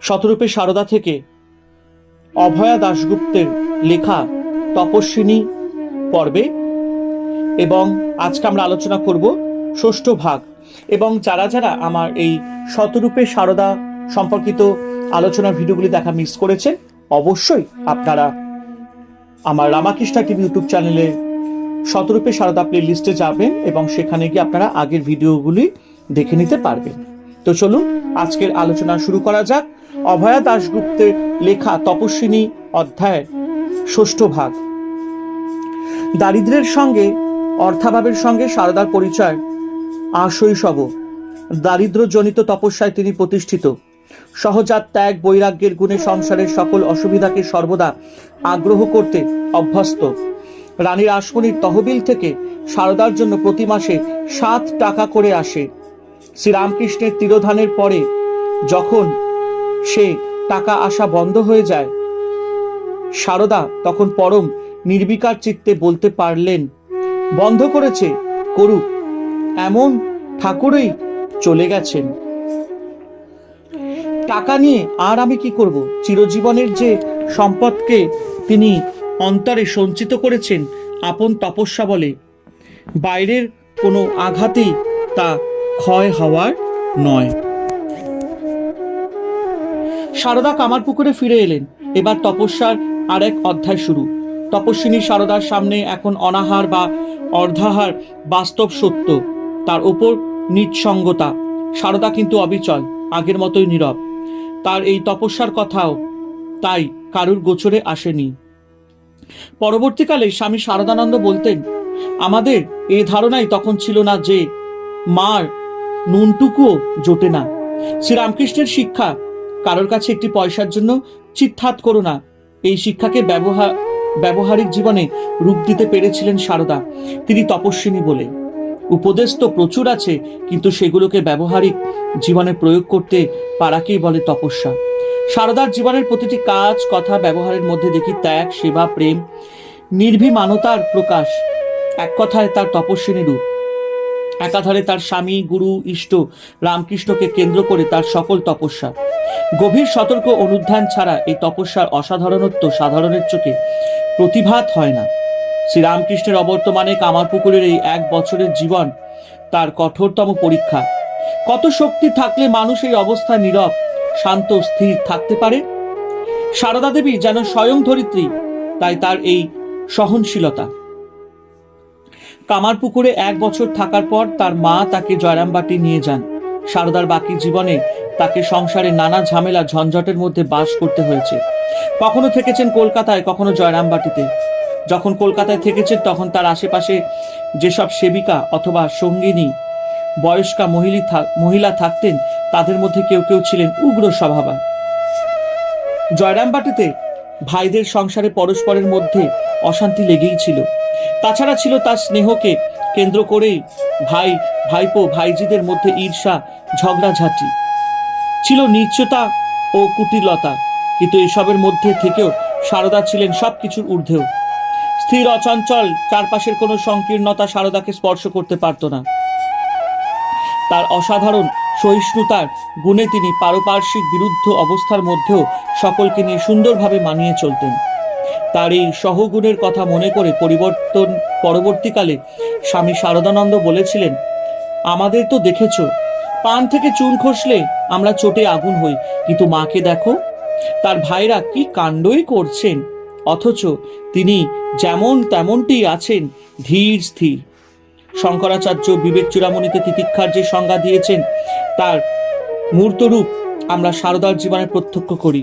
শতরূপে সারদা থেকে অভয়া দাশগুপ্তের লেখা তপস্বিনী পর্বে। এবং আজকে আমরা আলোচনা করব ষষ্ঠ ভাগ। এবং যারা যারা আমার এই শতরূপে সারদা সম্পর্কিত আলোচনার ভিডিওগুলি দেখা মিস করেছেন, অবশ্যই আপনারা আমার রামাকৃষ্ণা টিভি ইউটিউব চ্যানেলে শতরূপে সারদা প্লে লিস্টে যাবেন এবং সেখানে গিয়ে আপনারা আগের ভিডিওগুলি দেখে নিতে পারবেন। তো চলুন, আজকের আলোচনা শুরু করা যাক। অভয়া দাশগুপ্তের লেখা তপস্বিনী অধ্যায়ের ষষ্ঠ ভাগ। দারিদ্রের সঙ্গে, অর্থাভাবের সঙ্গে সারদার পরিচয়। আশৈশব, দারিদ্র্যজনিত তপস্যায় তিনি প্রতিষ্ঠিত। সহজাত ত্যাগ, বৈরাগ্যের গুণে সংসারের সকল অসুবিধাকে সর্বদা আগ্রহ করতে অভ্যস্ত। রানীর আসমনির তহবিল থেকে সারদার জন্য প্রতি মাসে সাত টাকা করে আসে। শ্রীরামকৃষ্ণের তিরোধানের পরে যখন সে টাকা আসা বন্ধ হয়ে যায়। সারদা তখন পরম নির্বিকার চিত্তে বলতে পারলেন, বন্ধ করেছে, করুক। এমন ঠাকুরই চলে গেছেন। টাকা নিয়ে আর আমি কি করব? চিরজীবনের যে সম্পদকে তিনি অন্তরে সঞ্চিত করেছেন, আপন তপস্যা বলে। বাইরের কোনো আঘাতেই তা ক্ষয় হওয়ার নয়। সারদা কামারপুকুরে ফিরে এলেন। এবার তপস্যার আর এক অধ্যায় শুরু। তপস্বিনী সারদার সামনে এখন অনাহার বা অর্ধাহার বাস্তব সত্য। তার ওপর নিঃসঙ্গতা। সারদা কিন্তু অবিচল, আগের মতোই নীরব। তার এই তপস্যার কথাও তাই কারুর গোচরে আসেনি। পরবর্তীকালে স্বামী শারদানন্দ বলতেন, আমাদের এ ধারণাই তখন ছিল না যে মার নুনটুকুও জোটে না। শ্রীরামকৃষ্ণের শিক্ষা কারোর কাছে একটি পয়সার জন্য চিৎহাত করো না। এই শিক্ষাকে ব্যবহার ব্যবহারিক জীবনে রূপ দিতে পেরেছিলেন সারদা। তিনি তপস্বিনী বলে। উপদেশ তো প্রচুর আছে, কিন্তু সেগুলোকে ব্যবহারিক জীবনে প্রয়োগ করতে পারাকেই বলে তপস্যা। সারদার জীবনের প্রতিটি কাজ, কথা, ব্যবহারের মধ্যে দেখি ত্যাগ, সেবা, প্রেম নির্ভীমানতার প্রকাশ। এক কথায় তার তপস্বিনী রূপ। একাধারে তার স্বামী, গুরু, ইষ্ট রামকৃষ্ণকে কেন্দ্র করে তার সকল তপস্যা। গভীর সতর্ক অনুধ্যান ছাড়া এই তপস্যার অসাধারণত্ব সাধারণের চোখে প্রতিভাত হয় না। শ্রীরামকৃষ্ণের অবর্তমানে কামারপুকুরের এই এক বছরের জীবন তার কঠোরতম পরীক্ষা। কত শক্তি থাকলে মানুষ এই অবস্থায় নীরব, শান্ত, স্থির থাকতে পারে? সারদা দেবী যেন স্বয়ং ধরিত্রী, তাই তার এই সহনশীলতা। কামারপুকুরে এক বছর থাকার পর তার মা তাকে জয়রামবাটি নিয়ে যান। সারদার বাকি জীবনে তাকে সংসারে নানা ঝামেলা ঝঞ্ঝটের মধ্যে বাস করতে হয়েছে। কখনো থেকেছেন কলকাতায়, কখনো জয়রামবাটিতে। যখন কলকাতায় থেকেছেন তখন তার আশেপাশে যেসব সেবিকা অথবা সঙ্গিনী, বয়স্কা মহিলি মহিলা থাকতেন, তাদের মধ্যে কেউ কেউ ছিলেন উগ্র স্বভাবা। জয়রামবাটিতে ভাইদের সংসারে পরস্পরের মধ্যে অশান্তি লেগেই ছিল। তাছাড়া ছিল তার স্নেহকে কেন্দ্র করেই ভাই, ভাইপো, ভাইজিদের মধ্যে ঈর্ষা, ঝগড়াঝাঁটি। ছিল নিশ্চতা ও কুটিলতা, কিন্তু এসবের মধ্যে থেকেও সারদা ছিলেন সবকিছুর ঊর্ধ্বেও। স্থির, অচঞ্চল, চারপাশের কোনো সংকীর্ণতা সারদাকে স্পর্শ করতে পারত না। তার অসাধারণ সহিষ্ণুতার গুণে তিনি পারপার্শ্বিক বিরুদ্ধ অবস্থার মধ্যেও সকলকে নিয়ে সুন্দরভাবে মানিয়ে চলতেন। তার এই সহগুণের কথা মনে করে পরিবর্তন পরবর্তীকালে স্বামী শারদানন্দ বলেছিলেন, আমাদের তো দেখেছ, পান থেকে চুন খসলে আমরা চোটে আগুন হই, কিন্তু মাকে দেখো, তার ভাইরা কি কাণ্ডই করছেন, অথচ তিনি যেমন তেমনটি আছেন ধীর স্থির। শঙ্করাচার্য বিবেক চূড়ামণিতে তিতিক্ষার যে সংজ্ঞা দিয়েছেন, তার মূর্তরূপ আমরা সারদার জীবনে প্রত্যক্ষ করি।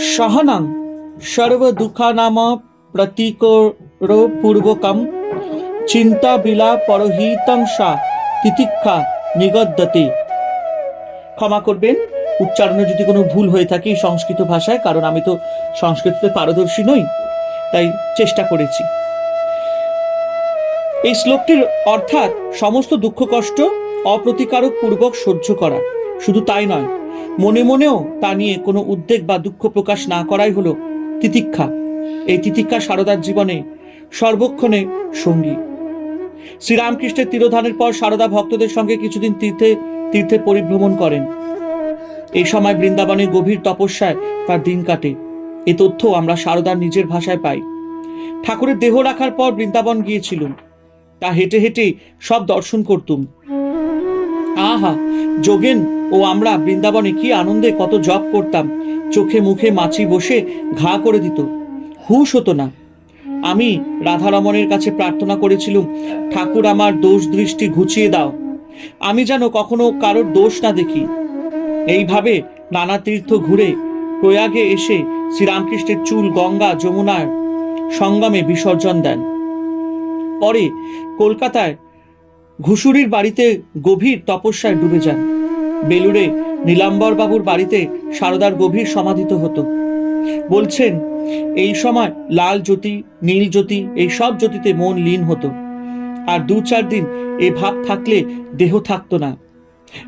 সহনাং সর্ব দুঃখানাম প্রতীকর পূর্বকম চিন্তা বিলা পরহিতং সা তিতিক্ষা নিগদ্যতে। ক্ষমা করবেন, উচ্চারণে যদি কোনো ভুল হয়ে থাকে সংস্কৃত ভাষায়, কারণ আমি তো সংস্কৃততে পারদর্শী নই, তাই চেষ্টা করেছি। এই শ্লোকটির অর্থাৎ সমস্ত দুঃখ কষ্ট অপ্রতিকারক পূর্বক সহ্য করা। শুধু তাই নয়, মনে মনেও তা নিয়ে কোনো উদ্বেগ বা দুঃখ প্রকাশ না করাই হলো তিতিক্ষা। এই তিতিক্ষা সারদার জীবনে সর্বক্ষণে সঙ্গী। শ্রীরামকৃষ্ণের তিরোধানের পর সারদা ভক্তদের সঙ্গে কিছুদিন তীর্থে তীর্থে পরিভ্রমণ করেন। এই সময় বৃন্দাবনে গভীর তপস্যায় তার দিন কাটে। এ তথ্য আমরা সারদার নিজের ভাষায় পাই। ঠাকুরের দেহ রাখার পর বৃন্দাবন গিয়েছিলুম। তা হেঁটে হেঁটে সব দর্শন করতুম। আহা, যোগেন ও আমরা বৃন্দাবনে কি আনন্দে কত জপ করতাম। চোখে মুখে মাছি বসে ঘা করে দিত। হুশ হতো না। আমি রাধারমণের কাছে প্রার্থনা করেছিলুম, ঠাকুর আমার দোষ দৃষ্টি ঘুচিয়ে দাও। আমি যেন কখনো কারোর দোষ না দেখি। এইভাবে নানা তীর্থ ঘুরে প্রয়াগে এসে শ্রীরামকৃষ্ণের চুল, গঙ্গা, যমুনার সঙ্গমে বিসর্জন দেন। পরে কলকাতায় ঘুষুরির বাড়িতে গভীর তপস্যায় ডুবে যান। বেলুড়ে নীলাম্বর বাবুর বাড়িতে সারদার গভীর সমাধিত হতো। বলছেন, এই সময় লাল জ্যোতি, নীল জ্যোতি, এই সব জ্যোতিতে মন লীন হতো। আর দু চার দিন এ ভাব থাকলে দেহ থাকতো না।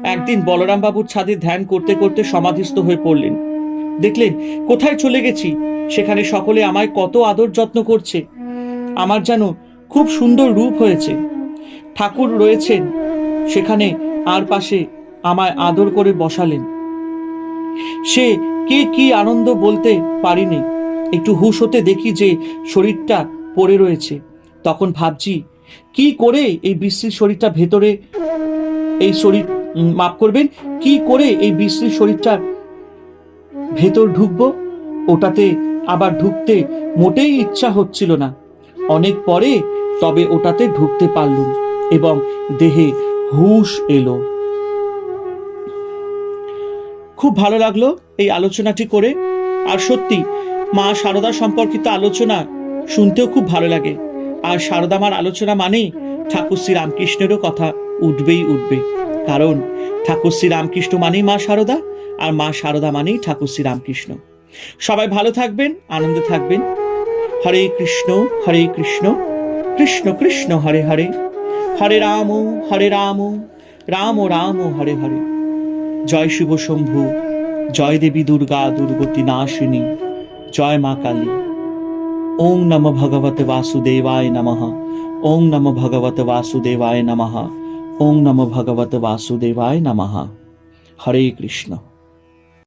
একদিন বলরাম বাবুর ছাদে ধ্যান করতে করতে সমাধিস্থ হয়ে পড়লেন। দেখলেন, কোথায় চলে গেছি? সেখানে সকলে আমায় কত আদর যত্ন করছে। আমার যেন খুব সুন্দর রূপ হয়েছে। ঠাকুর রয়েছেন, সেখানে আর পাশে আমায় আদর করে বসালেন। সে কে কি আনন্দ বলতে পারিনি। একটু হুশ হতে দেখি যে শরীরটা পড়ে রয়েছে। তখন ভাবছি, কি করে এই বিশ্রী শরীরটা ভেতরে, এই শরীর মাফ করবেন? কি করে এই বিশ্রী শরীরটার ভেতর ঢুকবো? ওটাতে আবার ঢুকতে মোটেই ইচ্ছা হচ্ছিল না। অনেক পরে তবে ওটাতে ঢুকতে পারলুম এবং দেহে হুশ এলো। খুব ভালো লাগল এই আলোচনাটি করে। আর সত্যি, মা সারদা সম্পর্কিত আলোচনা শুনতেও খুব ভালো লাগে। আর সারদা মার আলোচনা মানেই ঠাকুর শ্রী রামকৃষ্ণেরও কথা উঠবেই উঠবে। কারণ ঠাকুর শ্রী রামকৃষ্ণ মানেই মা সারদা, আর মা সারদা মানেই ঠাকুর শ্রী রামকৃষ্ণ। সবাই ভালো থাকবেন, আনন্দে থাকবেন। হরে কৃষ্ণ হরে কৃষ্ণ কৃষ্ণ কৃষ্ণ, হরে হরে। হরে রাম হরে রাম রাম রাম, হরে হরে। জয় শিব শম্ভু, জয় দেবী দুর্গা দুর্গতি নাশিনী, জয় মা কালী। ওং নম ভগবতে বাসুদেবায় নমঃ ওং নম ভগবতে বাসুদেবায় নমঃ ওং নম ভগবতে বাসুদেবায় নমঃ। হরে কৃষ্ণ।